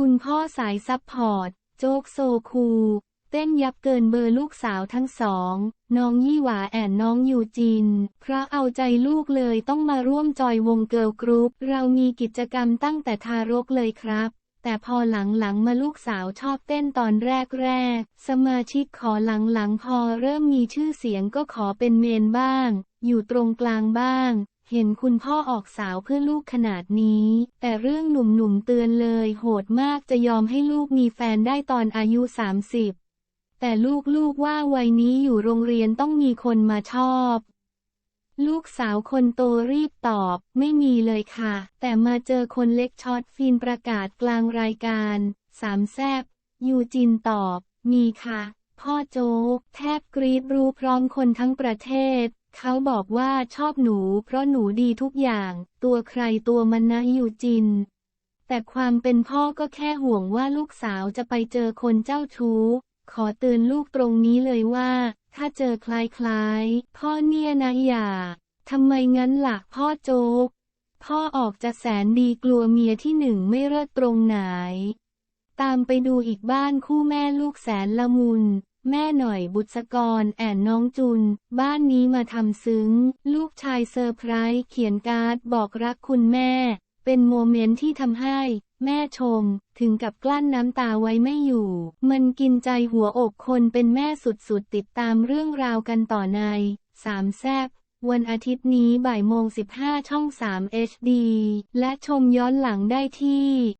คุณพ่อสายซัพพอร์ต โจ๊กโซคู เต้นยับเกินเบอร์ลูกสาวทั้งสอง น้องยี่หวาแอนน้องยูจิน เพราะเอาใจลูกเลยต้องมาร่วมจอยวงเกิร์ลกรุ๊ป เรามีกิจกรรมตั้งแต่ทารกเลยครับแต่พอหลังๆมาลูกสาวชอบเต้นตอนแรกๆ สมาชิกขอหลังๆ พอเริ่มมีชื่อเสียงก็ขอเป็นเมนบ้าง อยู่ตรงกลางบ้าง เห็นคุณพ่อออกสาวเพื่อลูกขนาดนี้ แต่เรื่องหนุ่มๆเตือนเลย โหดมากจะยอมให้ลูกมีแฟนได้ตอนอายุ 30 แต่ลูกๆว่าวัยนี้อยู่โรงเรียนต้องมีคนมาชอบ ลูกสาวคนโตรีบตอบ ไม่มีเลยค่ะ แต่มาเจอคนเล็กช็อตฟินประกาศกลางรายการ สามแซบยูจินตอบ มีค่ะ พ่อโจ๊กแทบกรีดรู้พร้อมคนทั้งประเทศ เขาบอกว่าชอบหนูเพราะหนูดีทุกอย่าง ตัวใครตัวมันนะยูจิน แต่ความเป็นพ่อก็แค่ห่วงว่าลูกสาวจะไปเจอคนเจ้าชู้ ขอเตือนลูกตรงนี้เลยว่า ถ้าเจอคล้ายๆ พ่อเนี่ยนะอย่าทำไมงั้นล่ะพ่อโจ๊ก พ่อออกจะแสนดีกลัวเมียที่หนึ่งไม่เลิศตรงไหน ตามไปดูอีกบ้านคู่แม่ลูกแสนละมุน แม่หน่อยบุษกรแอนน้องจุน บ้านนี้มาทำซึ้ง ลูกชายเซอร์ไพรส์เขียนการ์ดบอกรักคุณแม่ เป็นโมเมนต์ที่ทำให้ แม่ชม ถึงกับกลั้นน้ำตาไว้ไม่อยู่ มันกินใจหัวอกคนเป็นแม่สุดๆ ติดตามเรื่องราวกันต่อในสามแซบวันอาทิตย์นี้บ่ายโมง 15 ช่อง 3 HD และชมย้อนหลังได้ที่